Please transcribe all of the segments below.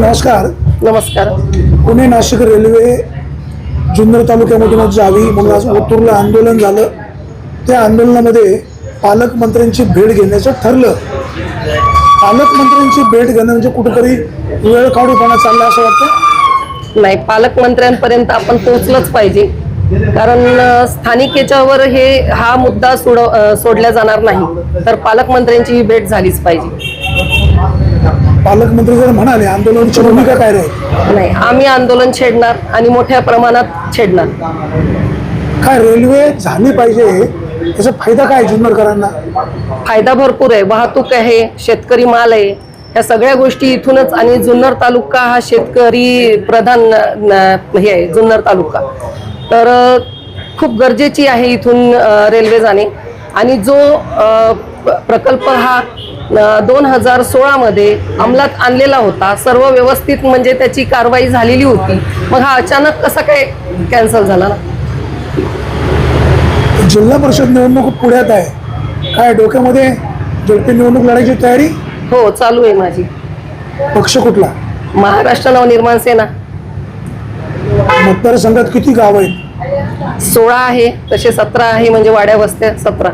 नमस्कार. नमस्कार. पुणे नाशिक रेल्वे जुन्नर तालुक्यामधूनच जावी. म्हणून आज ओतूरला आंदोलन झालं. त्या आंदोलनामध्ये पालकमंत्र्यांची भेट घेण्याचं ठरलं. पालकमंत्र्यांची भेट घेणं म्हणजे कुठेतरी वेळ काढूपणा चालला असं वाटतं? नाही पालकमंत्र्यांपर्यंत आपण पोहोचलंच पाहिजे. कारण स्थानिक याच्यावर हे हा मुद्दा सोड अ, सोडला जाणार नाही. तर पालकमंत्र्यांची ही भेट झालीच पाहिजे. पालकमंत्री जर म्हणाले आंदोलनाची भूमिका काय राहील? नाही आम्ही आंदोलन छेडणार आणि मोठ्या प्रमाणात छेडणार. काय रेल्वे झाली पाहिजे याचा फायदा काय जुन्नरकरांना? फायदा भरपूर आहे. वाहतूक आहे शेतकरी माल आहे. ह्या सगळ्या गोष्टी इथूनच आणि जुन्नर तालुका हा शेतकरी प्रधान न- हे आहे जुन्नर तालुका. तर अ, खूप गरजेची आहे इथून अ, रेल्वे जाणे. आणि जो अ, प- प्रकल्प हा दोन हजार सोळामध्ये अंमलात आणलेला होता. सर्व व्यवस्थित म्हणजे त्याची कारवाई झालेली होती. मग हा अचानक कसा काय कॅन्सल झाला ना? जिल्हा परिषद निवडणूक पुण्यात आहे. काय डोक्यामध्ये झडपी निवडणूक लढायची तयारी? हो चालू आहे माझी. पक्ष कुठला? महाराष्ट्र नवनिर्माण सेना. मतदारसंघात किती गाव आहेत? सोळा आहे तसे सतरा आहे म्हणजे वाड्या वस्त्या सतरा.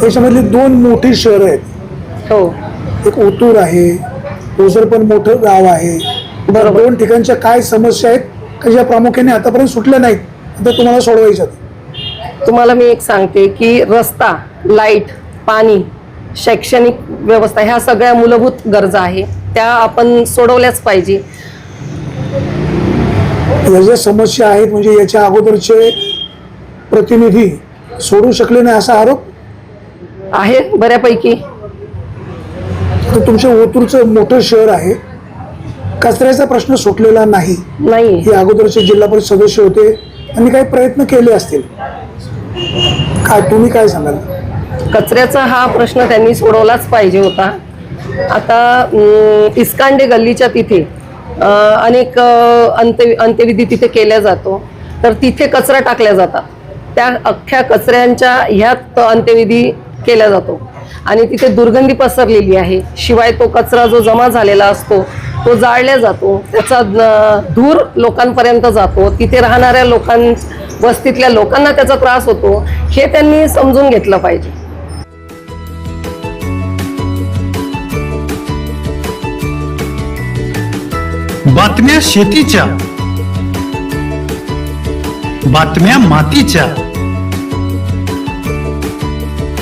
त्याच्यामधली दोन मोठी शहरं आहेत. हो. एक ओतूर आहे ओझर पण मोठं गाव आहे. बरोबर. दोन ठिकाणच्या काय समस्या आहेत का ज्या प्रामुख्याने आतापर्यंत सुटल्या नाहीत. आता तुम्हाला सोडवायच्या. तुम्हाला मी एक सांगते की रस्ता लाइट पाणी शैक्षणिक व्यवस्था ह्या सगळ्या मूलभूत गरजा आहे. त्या आपण सोडवल्याच पाहिजे. या ज्या समस्या आहेत म्हणजे याच्या अगोदरचे प्रतिनिधी सोडू शकले नाही असा आरोप? आहे बऱ्यापैकी. तर तुमच्या ओतूरचं मोठं शहर आहे. कचऱ्याचा प्रश्न सुटलेला नाही. नाही. हे अगोदरचे जिल्हा परिषद सदस्य होते. त्यांनी काही प्रयत्न केले असतील. काय तुम्ही काय सांगाल? कचऱ्याचा हा प्रश्न त्यांनी सोडवलाच पाहिजे होता. आता इस्कांडे गल्लीच्या तिथे अनेक अं, अंत्य अंत्यविधी तिथे केल्या जातो. तर तिथे कचरा टाकल्या जातात. त्या अख्ख्या कचऱ्यांच्या ह्यात अंत्यविधी केला जातो. आणि तिथे दुर्गंधी पसरलेली आहे. शिवाय तो कचरा जो जमा झालेला असतो तो जाळल्या जातो. त्याचा धूर लोकांपर्यंत जातो. तिथे राहणाऱ्या लोकां वस्तीतल्या लोकांना त्याचा त्रास होतो. हे त्यांनी समजून घेतलं पाहिजे. बातम्या शेतीच्या बातम्या मातीच्या.